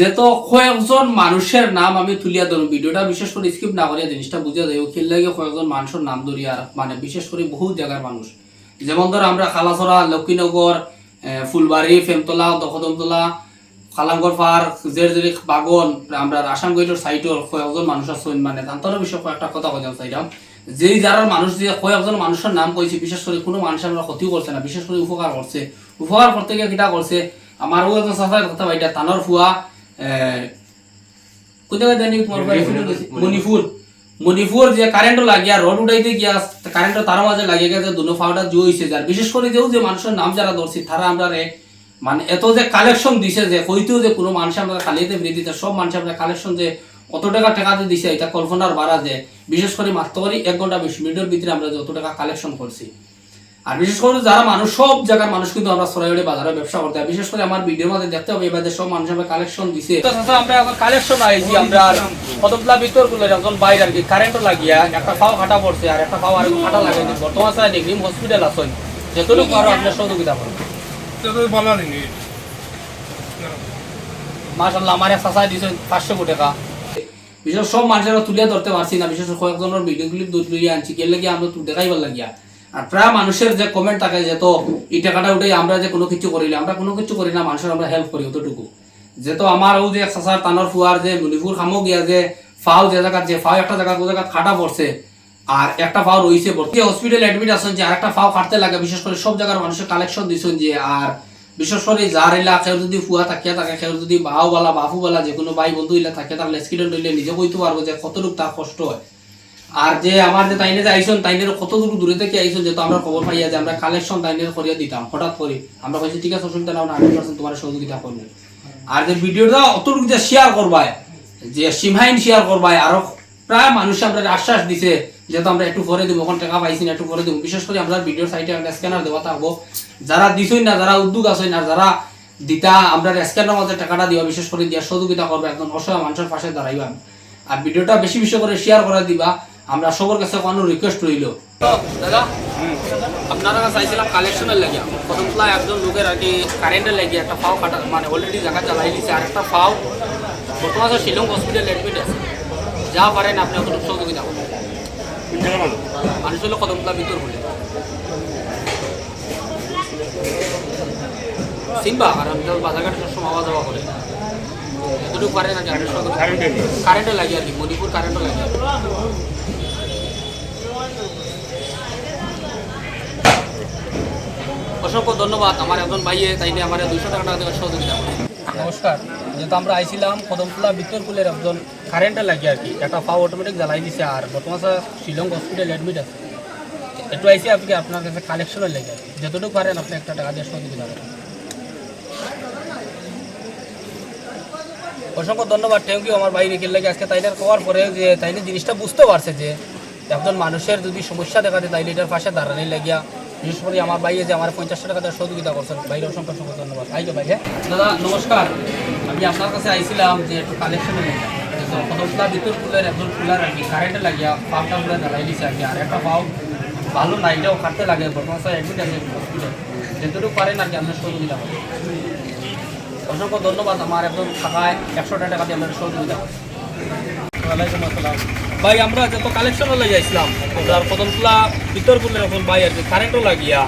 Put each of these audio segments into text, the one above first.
যে তো কয়েকজন মানুষের নাম আমি তুলিয়া ধরুন ভিডিওটা বিশেষ করে স্কিপ না করিয়া জিনিসটা বুঝিয়া দেয় খেল লাগে কয়েকজন মানুষের নাম ধরিয়া মানে বিশেষ করে বহু জায়গার মানুষ। যেমন ধর আমরা খালাছড়া লক্ষ্মীনগর ফুলবাড়ি, ফেমতলা, দখদমতলা খালাঙ্গর পার জেরজেরি বাগন, আমরা আসাম গইটের সাইটর কয়েকজন মানুষ আছেন মানে তান্তর বিষয়ে কয়েকটা কথা কইতাম চাইলাম যেই যারা মানুষ যে কয়েকজন মানুষের নাম কইছি বিশেষ করে কোনো মানুষ আমরা ক্ষতি করছে না, বিশেষ করে উপকার করছে উপকার করতে গিয়ে কিটা করছে আমার ও একজন চাচার কথা বাইটা তানোর ফুয়া জানি তোমার মণিপুর মণিপুর। যে কারেন্ট লাগিয়া রড উঠাইতে গিয়া কারেন্ট তার মাঝে লাগিয়ে গেছে দুনো জো হয়েছে যার। বিশেষ করে যেও যে মানুষের নাম যারা ধরছি তারা আমরা মানে এত যে কালেকশন দিছে যে কইতেও যে কোনো মানুষ আমরা খালিতে ফিরে দিতে সব মানুষ আমরা কালেকশন যে কত টাকা টাকাতে দিছে এটা কল্পনার বাড়া যে বিশেষ করে মাত্র করে এক ঘণ্টা বিশ মিনিটের ভিতরে আমরা যত টাকা কালেকশন করছি। আর বিশেষ করে যারা মানুষ সব জায়গার মানুষ কিন্তু আমরা সরাইলে বাজারে ব্যবসা করতে হয়। বিশেষ করে আমার ভিডিওর মধ্যে দেখতে হবে এবার সব মানুষ আমরা কালেকশন দিছে। আমরা এখন কালেকশন আইছি আমরা কতগুলা ভিতরগুলো একজন বাইরে আর কি কারেন্টও লাগিয়া একটা পাও কাটা পড়ছে আর একটা পাও আর কাটা লাগাই বর্তমান হসপিটাল আছে যতটুকু আপনার সহযোগিতা মাশাল্লাহ আমার দিয়েছে পাঁচশো কোটি টাকা। বিশেষ সব মানুষেরা তুলিয়া ধরতে পারছি না বিশেষ করে কয়েকজনের ভিডিও ক্লিপ দুধ লইয়া আনছি কে লাগিয়া আমরা দেখাইবার লাগিয়া? আর প্রায় মানুষের যে কমেন্ট থাকে যে, তো, এই টাকাটা উঠে আমরা যে কোনো কিছু করিলে, আমরা কোনো কিছু করি না, মানুষের আমরা হেল্প করি অতটুকু। যে, তো, আমার ও যে চাচার তানোর ফুয়ার যে মণিপুর খামো গিয়া যে ফাও যে জায়গা যে ফাও একটা জায়গা জায়গা খাটা পড়ছে, আর একটা ফাও রয়েছে ভর্তি হসপিটাল অ্যাডমিট আছেন যে, আরেকটা ফাও কাটতে লাগে, বিশেষ করে সব জায়গার মানুষের কালেকশন দিছেন যে, আর বিশেষ করে যার এলা কেউ যদি ফুয়া থাকিয়া থাকে, কেউ যদি বাও বালা যে কোনো ভাই বন্ধু ইলা থাকে তার লেসকিডেন্ট হইলে নিজে কইতে পারব যে কতটুকু তার কষ্ট হয়। আর যে আমার যে তাইনে যে আইসন, তাইনের কত দূর থেকে আইসন যেহেতু আমরা খবর পাইয়া যে আমরা কালেকশন তাইনের করিয়া দিতাম, হঠাৎ করে। আমরা কইছি, ঠিক আছে, অসুবিধা না হান্ড্রেড পার্সেন্ট তোমার সহযোগিতা করব আর যে ভিডিওটা অতটুকু যে শেয়ার করবায় যে সীমাহীন শেয়ার করবায় আরও প্রায় মানুষ আমরা আশ্বাস দিছে, যেহেতু আমরা একটু পরে দিব, এখন টাকা পাইছি না, একটু পরে দিব। বিশেষ করে আমরা ভিডিওর সাইটে একটা স্ক্যানার দেওয়া থাকব। যারা দিছই না, যারা উদ্যোগ আছে না যারা দিতা, আমরা স্ক্যানার মধ্যে টাকাটা দিবা বিশেষ করে দিয়া সহযোগিতা করবে, একদম অসহায় মানুষের পাশে দাঁড়াইবা। আর ভিডিওটা বেশি বেশি করে শেয়ার করে দিবা। আমরা সবার কাছে কোনো রিকোয়েস্ট রইল। দাদা আপনারা চাইছিলাম কালেকশনের লাগিয়া। প্রথমতলা একজন লোকের আর কি কারেন্টের লাগিয়ে একটা ফাও কাটা মানে অলরেডি জায়গা চালাই দিছে। আর একটা ফাও বর্তমানে শিলং হসপিটাল অ্যাডমিট আছে। যা পারেন আপনি অত সহযোগিতা করবেন মানুষ হলো কদমতলা ভিতর বলে চিনবা কারণ তো বাজারঘাট সবসময় আওয়া যাওয়া করে। এতটুকু পারে না জানেন কারেন্টও লাগে আর কি মণিপুর কারেন্টও লাগে অসংখ্য ধন্যবাদ আমার একজন ভাইয়ে তাইলে আমার দুইশো টাকা টাকা সহযোগিতা নমস্কার। যেহেতু আমরা আইছিলাম কদমতলা বিত্তরকুলের একজন কারেন্টে লাগে আর কি। একটা পাও অটোমেটিক জ্বালাই দিছে আর বর্তমান শিলং হসপিটাল অ্যাডমিট আছে। একটু আইসি আপনি আপনার কাছে কালেকশনের লেগে। যতটুকু পারেন আপনি একটা টাকা দিয়ে সহযোগিতা করেন। অসংখ্য ধন্যবাদ থ্যাংক ইউ আমার ভাই রেখে লাগে আজকে তাইলে করার পরে যে তাইলে জিনিসটা বুঝতে পারছে যে একজন মানুষের যদি সমস্যা দেখা দেয় তাইলে এটার পাশে দাঁড়ানি লাগিয়া বিশেষ করে আমার ভাই যে আমার পঞ্চাশ টাকা দিয়ে সহযোগিতা করছেন। ভাইয়ের অসংখ্য অসংখ্য ধন্যবাদ। ভাই হ্যাঁ দাদা, নমস্কার। আমি আপনার কাছে আইছিলাম যে একটু কালেকশনে কদমতলা ভিতর ফুলের একজন ফুলার আর কি। কারেন্টে লাগিয়া পাম্পটা ফুলে জ্বালাই দিছে আর কি। আর একটা পাও ভালো না এটাও খাটতে লাগে। বর্তমান স্যার অ্যাডমিট আছে হসপিটাল যেটুকু পারেন আর কি, আপনার সহযোগিতা করেন অসংখ্য ধন্যবাদ। আমার একজন থাকায় একশো টাকা দিয়ে আপনার সহযোগিতা করি ওয়ালাইকুম আসসালাম। ভাই আমরা যত কালেকশনও লাগে আসলাম আর কদমতলা ভিতরপুলের এখন ভাই আর কি কারেন্টও লাগিয়া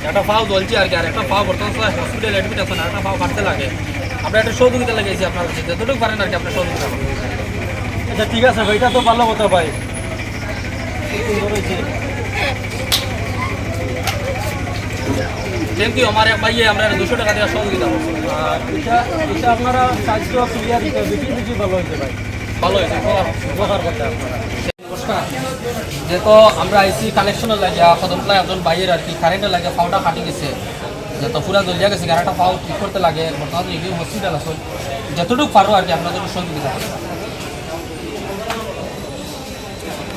একটা পাও জ্বলছে আর কি আর একটা পাও বর্তমান হসপিটাল অ্যাডমিট আছে না একটা পাও কাটতে লাগে। আমরা একটা সহযোগিতা লাগিয়েছি আপনার কাছে যতটুকু পারেন আর কি আপনার সহযোগিতা আচ্ছা ঠিক আছে ভাই এটা তো ভালো কথা ভাই। খুব থ্যাংক ইউ আমার এক ভাইয়ে আমরা দুশো টাকা দিয়ে সহযোগিতা করছি আর এটা এটা আপনারা সাইজটা ক্লিয়ার ভালো হয়েছে ভাই যেহেতু আমরা আইসি একজন আর কি পাউটা কাটি গেছে, যেহেতু পুরা গেছে পাও ঠিক করতে লাগে রিভিউ হসপিটাল আছে, যতটুকু পারো আর কি আপনাদের সহযোগিতা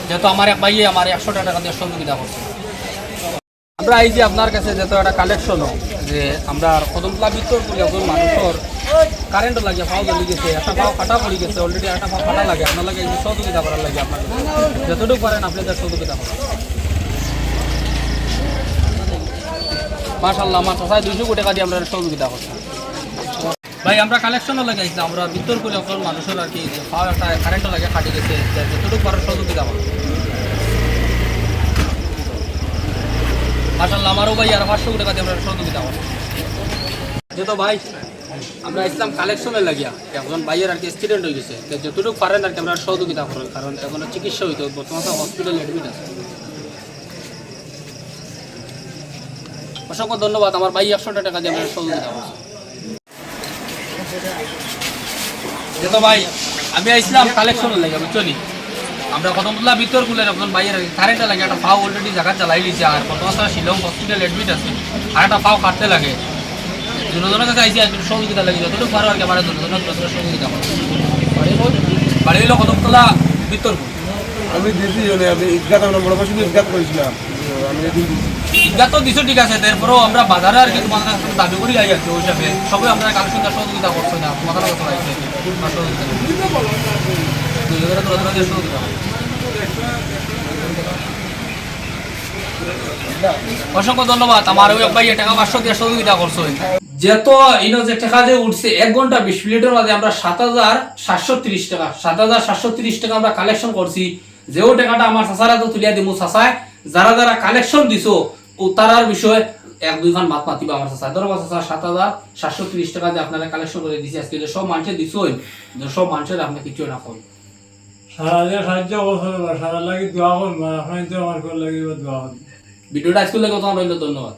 যেহেতু আমার এক ভাইয়ে আমার একশো টাকা দিয়ে সহযোগিতা করছে আমরা এই যে আপনার কাছে যেহেতু একটা কালেকশনও যে আমরা কদমতলা ভিতর একজন মানুষের কারেন্ট লাগে পাও জ্বলি গেছে একটা পাও কাটা পড়ে গেছে অলরেডি একটা পাও কাটা লাগে আপনার লাগে সহযোগিতা করার লাগে আপনার যতটুকু পারেন আপনাদের সহযোগিতা করেন মাশাল্লাহ আমার চাষায় দুইশো কোটি টাকা দিয়ে আমরা সহযোগিতা করছি ভাই আমরা কালেকশনও লাগাইছিলাম আমরা ভিতর করে অকল মানুষের আর কি পাওয়ার একটা কারেন্টও লাগে, ফাটি গেছে যতটুকু পারো সহযোগিতা করো মাসাল্লাহ আমারও ভাই আর পাঁচশো টাকা দিয়ে আমরা সহযোগিতা করো যেহেতু ভাই আমরা ইসলাম কালেকশনে লাগিয়া এখন ভাইয়ের আর কি অ্যাক্সিডেন্ট হয়ে গেছে যতটুকু পারেন আর কি আমরা সহযোগিতা করেন, কারণ এখন চিকিৎসা হইতো বর্তমানে হসপিটালে অ্যাডমিট আছে। অসংখ্য ধন্যবাদ, আমার ভাই একশো টাকা দিয়ে আমরা সহযোগিতা করছি। যেহেতু ভাই, আমি ইসলাম কালেকশনে লাগে বুঝছ নি? আমরা কতগুলা ভিতরগুলো এখন বাইরে কারেন্টে লাগে একটা পাও অলরেডি জায়গা চালাই লিছে, আর বর্তমানে শিলং হসপিটাল অ্যাডমিট আছে। আর একটা পাও কাটতে লাগে। দুজনের কাছে আইসি আসবে সহযোগিতা লাগে। যতটুকু পারো আর কি আমার সহযোগিতা করো কতগুলা ভিতর আমি দিদি মানে আমি ঈদগাহ আমরা বড় পাশে ঈদগাহ করেছিলাম। আমি ঈদগাহ তো দিছো ঠিক আছে তারপরেও আমরা বাজারে আর কি তোমাদের কাছে দাবি করি আই কি ওই হিসাবে। সবাই আমরা সহযোগিতা করছ না তোমাদের করো। অসংখ্য ধন্যবাদ আমার ওই ভাই টাকা পাঁচশো দিয়ে সহযোগিতা করছ। যেত ইনো যে টাকা যে উঠছে এক ঘণ্টা বিশ মিনিটের মাঝে আমরা সাত হাজার সাতশো তিরিশ টাকা সাত হাজার সাতশো তিরিশ টাকা আমরা কালেকশন করছি। যেও টাকাটা আমার সাসারা তো তুলিয়া দিমু সাসায় যারা যারা কালেকশন দিছো ও তারার বিষয়ে এক দুইখান মাত মাতিবা আমার সাসা ধরো সাত হাজার সাতশো তিরিশ টাকা যে আপনারা কালেকশন করে দিছি আজকে যে সব মানুষের দিছোই যে সব মানুষের আপনি কিছু না যে সাহায্য সারা লাগি দোয়া করব আপনার আমার লাগি দোয়া করব ভিডিওটা আজকে লেগে তোমার রইল ধন্যবাদ।